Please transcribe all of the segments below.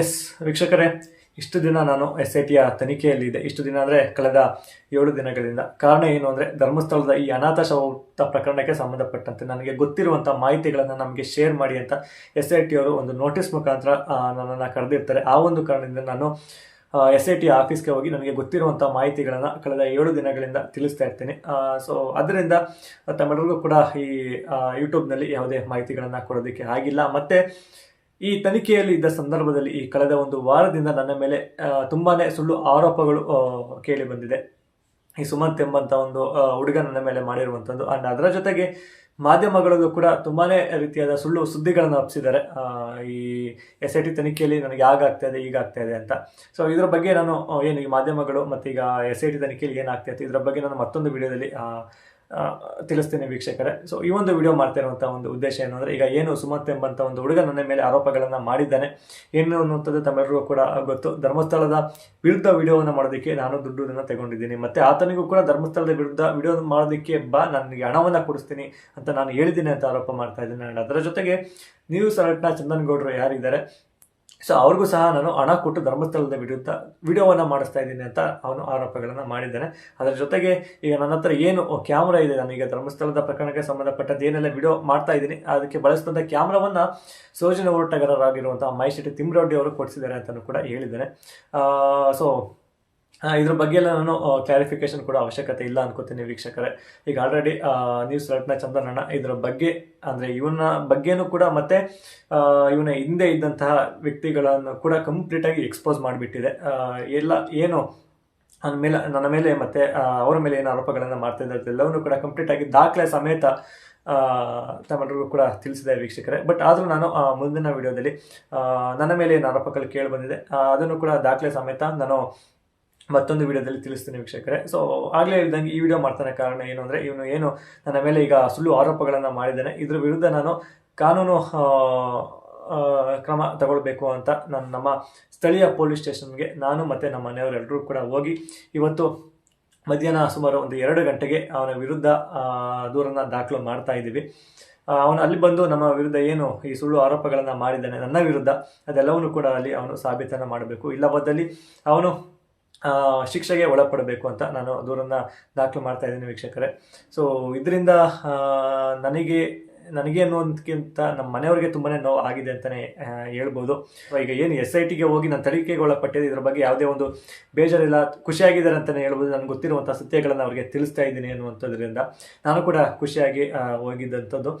S ವೀಕ್ಷಕರೇ, ಇಷ್ಟು ದಿನ ನಾನು ಎಸ್ ಐ ಟಿಯ ತನಿಖೆಯಲ್ಲಿದ್ದೆ. ಇಷ್ಟು ದಿನ ಅಂದರೆ ಕಳೆದ ಏಳು ದಿನಗಳಿಂದ. ಕಾರಣ ಏನು ಅಂದರೆ ಧರ್ಮಸ್ಥಳದ ಈ ಅನಾಥ ಶವತ ಪ್ರಕರಣಕ್ಕೆ ಸಂಬಂಧಪಟ್ಟಂತೆ ನನಗೆ ಗೊತ್ತಿರುವಂಥ ಮಾಹಿತಿಗಳನ್ನು ನಮಗೆ ಶೇರ್ ಮಾಡಿ ಅಂತ ಎಸ್ ಐ ಟಿಯವರು ಒಂದು ನೋಟಿಸ್ ಮುಖಾಂತರ ನನ್ನನ್ನು ಕರೆದಿರ್ತಾರೆ. ಆ ಒಂದು ಕಾರಣದಿಂದ ನಾನು ಎಸ್ ಐ ಟಿ ಆಫೀಸ್ಗೆ ಹೋಗಿ ನನಗೆ ಗೊತ್ತಿರುವಂಥ ಮಾಹಿತಿಗಳನ್ನು ಕಳೆದ ಏಳು ದಿನಗಳಿಂದ ತಿಳಿಸ್ತಾ ಇರ್ತೀನಿ. ಸೊ ಅದರಿಂದ ತಮ್ಮೆಲ್ಲರಿಗೂ ಕೂಡ ಈ ಯೂಟ್ಯೂಬ್ನಲ್ಲಿ ಯಾವುದೇ ಮಾಹಿತಿಗಳನ್ನು ಕೊಡೋದಕ್ಕೆ ಆಗಿಲ್ಲ. ಮತ್ತು ಈ ತನಿಖೆಯಲ್ಲಿ ಇದ್ದ ಸಂದರ್ಭದಲ್ಲಿ ಈ ಕಳೆದ ಒಂದು ವಾರದಿಂದ ನನ್ನ ಮೇಲೆ ತುಂಬಾನೇ ಸುಳ್ಳು ಆರೋಪಗಳು ಕೇಳಿ ಬಂದಿದೆ. ಈ ಸುಮಂತ್ ಎಂಬಂತ ಒಂದು ಹುಡುಗ ನನ್ನ ಮೇಲೆ ಮಾಡಿರುವಂಥದ್ದು. ಅಂಡ್ ಅದರ ಜೊತೆಗೆ ಮಾಧ್ಯಮಗಳಲ್ಲೂ ಕೂಡ ತುಂಬಾನೇ ರೀತಿಯಾದ ಸುಳ್ಳು ಸುದ್ದಿಗಳನ್ನು ಹಬ್ಸಿದ್ದಾರೆ. ಈ ಎಸ್ ಐ ಟಿ ತನಿಖೆಯಲ್ಲಿ ನನಗೆ ಆಗಾಗ್ತಾ ಇದೆ, ಈಗ ಆಗ್ತಾ ಇದೆ ಅಂತ. ಸೊ ಇದರ ಬಗ್ಗೆ ನಾನು ಏನು ಈ ಮಾಧ್ಯಮಗಳು ಮತ್ತು ಈಗ ಎಸ್ ಐ ಟಿ ತನಿಖೆಯಲ್ಲಿ ಏನಾಗ್ತಾ ಇತ್ತು ಇದರ ಬಗ್ಗೆ ನಾನು ಮತ್ತೊಂದು ವಿಡಿಯೋದಲ್ಲಿ ತಿಳಿಸ್ತೀನಿ ವೀಕ್ಷಕರೇ. ಸೊ ಈ ಒಂದು ವಿಡಿಯೋ ಮಾಡ್ತಾ ಇರುವಂಥ ಒಂದು ಉದ್ದೇಶ ಏನು ಅಂದರೆ, ಈಗ ಏನು ಸುಮತ್ ಎಂಬಂತ ಒಂದು ಹುಡುಗ ನನ್ನ ಮೇಲೆ ಆರೋಪಗಳನ್ನು ಮಾಡಿದ್ದಾನೆ. ಏನು ಅನ್ನುವಂಥದ್ದು ತಮ್ಮೆಲ್ಲರಿಗೂ ಕೂಡ ಗೊತ್ತು. ಧರ್ಮಸ್ಥಳದ ವಿರುದ್ಧ ವಿಡಿಯೋವನ್ನು ಮಾಡೋದಕ್ಕೆ ನಾನು ದುಡ್ಡನ್ನು ತಗೊಂಡಿದ್ದೀನಿ. ಮತ್ತೆ ಆತನಿಗೂ ಕೂಡ ಧರ್ಮಸ್ಥಳದ ವಿರುದ್ಧ ವಿಡಿಯೋ ಮಾಡೋದಕ್ಕೆ ಬಾ ನನಗೆ ಹಣವನ್ನು ಕೊಡಿಸ್ತೀನಿ ಅಂತ ನಾನು ಹೇಳಿದ್ದೀನಿ ಅಂತ ಆರೋಪ ಮಾಡ್ತಾ ಇದ್ದೀನಿ. ಅದರ ಜೊತೆಗೆ ನೀವು ಸರಟ್ನ ಚಂದನ್ ಗೌಡರು ಯಾರಿದ್ದಾರೆ ಸೊ ಅವ್ರಿಗೂ ಸಹ ನಾನು ಹಣ ಕೊಟ್ಟು ಧರ್ಮಸ್ಥಳದ ವಿರುದ್ಧ ವಿಡಿಯೋವನ್ನು ಮಾಡಿಸ್ತಾ ಇದ್ದೀನಿ ಅಂತ ಅವನು ಆರೋಪಗಳನ್ನು ಮಾಡಿದ್ದಾನೆ. ಅದರ ಜೊತೆಗೆ ಈಗ ನನ್ನ ಹತ್ರ ಏನು ಕ್ಯಾಮ್ರಾ ಇದೆ, ನಾನು ಈಗ ಧರ್ಮಸ್ಥಳದ ಪ್ರಕರಣಕ್ಕೆ ಸಂಬಂಧಪಟ್ಟದ್ದು ಏನೆಲ್ಲ ವಿಡಿಯೋ ಮಾಡ್ತಾ ಇದ್ದೀನಿ, ಅದಕ್ಕೆ ಬಳಸಿದಂಥ ಕ್ಯಾಮ್ರಾವನ್ನು ಸೋಜಿನ ಹೋರಾಟಗಾರರಾಗಿರುವಂಥ ಮೈ ಶೆಟ್ಟಿ ಅವರು ಕೊಡಿಸಿದ್ದಾರೆ ಅಂತಲೂ ಕೂಡ ಹೇಳಿದ್ದಾರೆ ಸೊ ಇದ್ರ ಬಗ್ಗೆ ಎಲ್ಲ ನಾನು ಕ್ಲಾರಿಫಿಕೇಶನ್ ಕೂಡ ಅವಶ್ಯಕತೆ ಇಲ್ಲ ಅನ್ಕೋತೀನಿ ವೀಕ್ಷಕರೇ. ಈಗ ಆಲ್ರೆಡಿ ನ್ಯೂಸ್ ರತ್ನ ಚಂದನಣ್ಣ ಇದರ ಬಗ್ಗೆ, ಅಂದರೆ ಇವನ ಬಗ್ಗೆನೂ ಕೂಡ ಮತ್ತೆ ಇವನ ಹಿಂದೆ ಇದ್ದಂತಹ ವ್ಯಕ್ತಿಗಳನ್ನು ಕೂಡ ಕಂಪ್ಲೀಟಾಗಿ ಎಕ್ಸ್ಪೋಸ್ ಮಾಡಿಬಿಟ್ಟಿದೆ. ಎಲ್ಲ ಏನು, ನನ್ನ ಮೇಲೆ ನನ್ನ ಮೇಲೆ ಮತ್ತೆ ಅವರ ಮೇಲೆ ಏನು ಆರೋಪಗಳನ್ನು ಮಾಡ್ತಾ ಇದ್ದಾರೆ ಎಲ್ಲವನ್ನೂ ಕೂಡ ಕಂಪ್ಲೀಟ್ ಆಗಿ ದಾಖಲೆ ಸಮೇತ ತಮ್ಮೆಲ್ಲರಿಗೂ ಕೂಡ ತಿಳಿಸಿದೆ ವೀಕ್ಷಕರೇ. ಬಟ್ ಆದರೂ ನಾನು ಮುಂದಿನ ವಿಡಿಯೋದಲ್ಲಿ ನನ್ನ ಮೇಲೆ ಏನು ಆರೋಪಗಳು ಕೇಳಿ ಬಂದಿದೆ ಅದನ್ನು ಕೂಡ ದಾಖಲೆ ಸಮೇತ ನಾನು ಮತ್ತೊಂದು ವಿಡಿಯೋದಲ್ಲಿ ತಿಳಿಸ್ತೀನಿ ವೀಕ್ಷಕರೇ. ಸೊ ಆಗಲೇ ಹೇಳ್ದಂಗೆ ಈ ವಿಡಿಯೋ ಮಾಡ್ತಾನೆ ಕಾರಣ ಏನು ಅಂದರೆ ಇವನು ಏನು ನನ್ನ ಮೇಲೆ ಈಗ ಸುಳ್ಳು ಆರೋಪಗಳನ್ನು ಮಾಡಿದ್ದಾನೆ. ಇದ್ರ ವಿರುದ್ಧ ನಾನು ಕಾನೂನು ಕ್ರಮ ತಗೊಳ್ಬೇಕು ಅಂತ ನಾನು, ನಮ್ಮ ಸ್ಥಳೀಯ ಪೊಲೀಸ್ ಸ್ಟೇಷನ್ಗೆ ನಾನು ಮತ್ತು ನಮ್ಮ ಮನೆಯವರೆಲ್ಲರೂ ಕೂಡ ಹೋಗಿ ಇವತ್ತು ಮಧ್ಯಾಹ್ನ ಸುಮಾರು ಒಂದು ಎರಡು ಗಂಟೆಗೆ ಅವನ ವಿರುದ್ಧ ದೂರನ್ನು ದಾಖಲು ಮಾಡ್ತಾ ಇದ್ದೀವಿ. ಅವನು ಅಲ್ಲಿ ಬಂದು ನಮ್ಮ ವಿರುದ್ಧ ಏನು ಈ ಸುಳ್ಳು ಆರೋಪಗಳನ್ನು ಮಾಡಿದ್ದಾನೆ. ನನ್ನ ವಿರುದ್ಧ ಅದೆಲ್ಲವನ್ನು ಕೂಡ ಅಲ್ಲಿ ಅವನು ಸಾಬೀತನ್ನು ಮಾಡಬೇಕು. ಇಲ್ಲವಾದಲ್ಲಿ ಅವನು ಶಿಕ್ಷೆಗೆ ಒಳಪಡಬೇಕು ಅಂತ ನಾನು ದೂರನ್ನ ದಾಖಲು ಮಾಡ್ತಾ ಇದ್ದೀನಿ ವೀಕ್ಷಕರೇ. ಸೊ ಇದರಿಂದ ನನಗೆ ನನಗೆ ಅನ್ನೋದಕ್ಕಿಂತ ನಮ್ಮ ಮನೆಯವ್ರಿಗೆ ತುಂಬಾ ನೋವು ಆಗಿದೆ ಅಂತಲೇ ಹೇಳ್ಬೋದು. ಈಗ ಏನು ಎಸ್ ಐ ಟಿಗೆ ಹೋಗಿ ನಾನು ತನಿಖೆಗೆ ಒಳಪಟ್ಟಿದೆ, ಇದ್ರ ಬಗ್ಗೆ ಯಾವುದೇ ಒಂದು ಬೇಜಾರಿಲ್ಲ, ಖುಷಿಯಾಗಿದ್ದಾರೆ ಅಂತಲೇ ಹೇಳ್ಬೋದು. ನನಗೆ ಗೊತ್ತಿರುವಂಥ ಸತ್ಯಗಳನ್ನು ಅವರಿಗೆ ತಿಳಿಸ್ತಾ ಇದ್ದೀನಿ ಅನ್ನುವಂಥದ್ರಿಂದ ನಾನು ಕೂಡ ಖುಷಿಯಾಗಿ ಹೋಗಿದ್ದಂಥದ್ದು.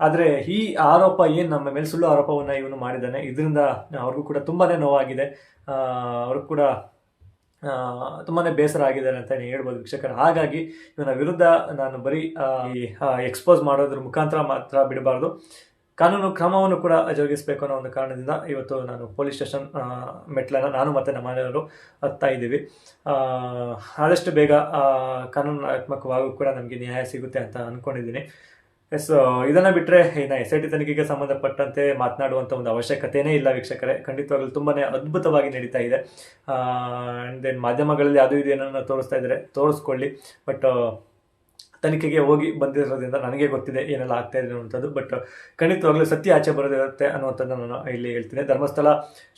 ಆದರೆ, ಈ ಆರೋಪ ಏನು ನಮ್ಮ ಮೇಲೆ ಸುಳ್ಳು ಆರೋಪವನ್ನು ಇವನು ಮಾಡಿದ್ದಾನೆ, ಇದರಿಂದ ಅವ್ರಿಗೂ ಕೂಡ ತುಂಬಾ ನೋವಾಗಿದೆ. ಅವ್ರಿಗೂ ಕೂಡ ತುಂಬಾ ಬೇಸರ ಆಗಿದ್ದಾರೆ ಅಂತ ಹೇಳ್ಬೋದು ವೀಕ್ಷಕರು. ಹಾಗಾಗಿ ಇವನ ವಿರುದ್ಧ ನಾನು ಬರೀ ಎಕ್ಸ್ಪೋಸ್ ಮಾಡೋದ್ರ ಮುಖಾಂತರ ಮಾತ್ರ ಬಿಡಬಾರ್ದು. ಕಾನೂನು ಕ್ರಮವನ್ನು ಕೂಡ ಜರುಗಿಸಬೇಕು ಅನ್ನೋ ಒಂದು ಕಾರಣದಿಂದ ಇವತ್ತು ನಾನು ಪೊಲೀಸ್ ಸ್ಟೇಷನ್ ಮೆಟ್ಲನ್ನು ನಾನು ಮತ್ತು ನಮ್ಮ ಮನೆಯವರು ಹತ್ತಾ ಇದ್ದೀವಿ. ಆದಷ್ಟು ಬೇಗ ಕಾನೂನಾತ್ಮಕವಾಗೂ ಕೂಡ ನಮಗೆ ನ್ಯಾಯ ಸಿಗುತ್ತೆ ಅಂತ ಅಂದ್ಕೊಂಡಿದ್ದೀನಿ ಎಸ್ ಇದನ್ನ ಬಿಟ್ಟರೆ ಇನ್ನು ಎಸ್ ಐ ಟಿ ತನಿಖೆಗೆ ಸಂಬಂಧಪಟ್ಟಂತೆ ಮಾತನಾಡುವಂಥ ಒಂದು ಅವಶ್ಯಕತೆಯೇ ಇಲ್ಲ ವೀಕ್ಷಕರೇ. ಖಂಡಿತವಾಗಲೂ ತುಂಬಾ ಅದ್ಭುತವಾಗಿ ನಡೀತಾ ಇದೆ. ಆ್ಯಂಡ್ ದೆನ್ ಮಾಧ್ಯಮಗಳಲ್ಲಿ ಅದು ಇದು ಏನನ್ನ ತೋರಿಸ್ತಾ ಇದ್ದಾರೆ ತೋರಿಸ್ಕೊಳ್ಳಿ. ಬಟ್ ತನಿಖೆಗೆ ಹೋಗಿ ಬಂದಿರೋದ್ರಿಂದ ನನಗೆ ಗೊತ್ತಿದೆ ಏನೆಲ್ಲ ಆಗ್ತಾ ಇದೆ ಅನ್ನುವಂಥದ್ದು. ಬಟ್ ಖಂಡಿತವಾಗ್ಲೂ ಸತ್ಯ ಆಚೆ ಬರೋದಿರುತ್ತೆ ಅನ್ನುವಂಥದ್ದನ್ನು ನಾನು ಇಲ್ಲಿ ಹೇಳ್ತೀನಿ. ಧರ್ಮಸ್ಥಳ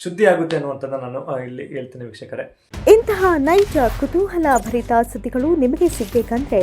ಶುದ್ಧಿ ಆಗುತ್ತೆ ಅನ್ನುವಂಥದ್ದನ್ನು ನಾನು ಇಲ್ಲಿ ಹೇಳ್ತೀನಿ ವೀಕ್ಷಕರೇ. ಇಂತಹ ನೈಜ ಕುತೂಹಲ ಭರಿತ ಸುದ್ದಿಗಳು ನಿಮಗೆ ಸಿಗಬೇಕಂದ್ರೆ